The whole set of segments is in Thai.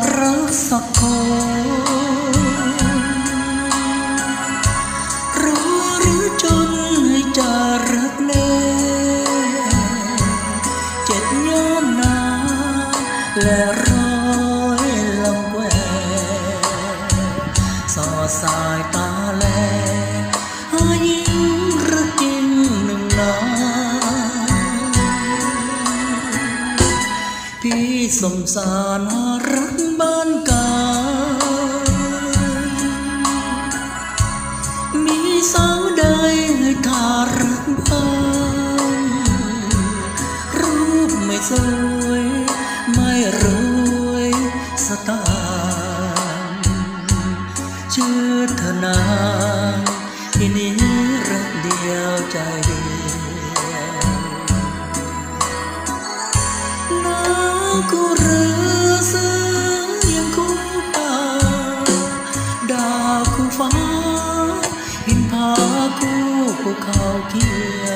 rasa kau สมสารรักบ้านเก่ามีสาวใดให้ทารักบ้างรูปไม่สวย ไม่รวยสตางค์ชื่อเธอนางที่นี้รักเดียวใจ คู่ป่าดาคู่ฟ้าหินผาคู่ภูเขาเขียว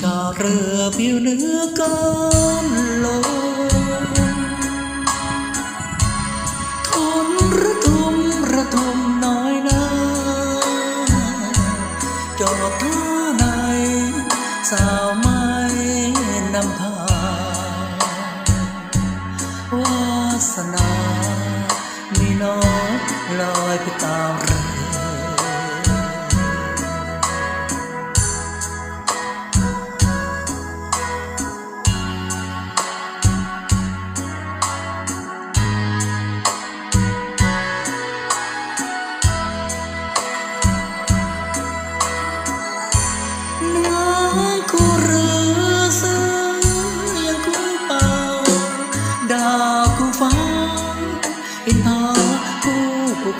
ชาเรือผิวเนื้อกันลมทนระทมระทมน้อยนาจอดท่าในสาวไม้นำพาวาสนา มีน้อยลอยไปตาม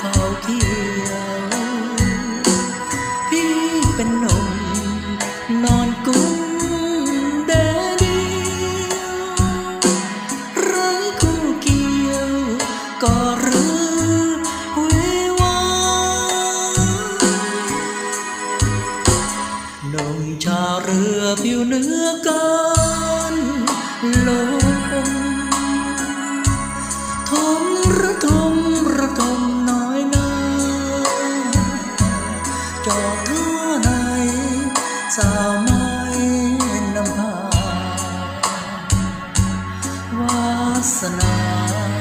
เขาเขียว พี่เป็นนมนอนกุ้งแดเดียวไร้คู่เกี่ยว ก็หรือวิวาหนุ่มชาเรือผิวเนื้อกันลม สาวไม้นำพาวาสนา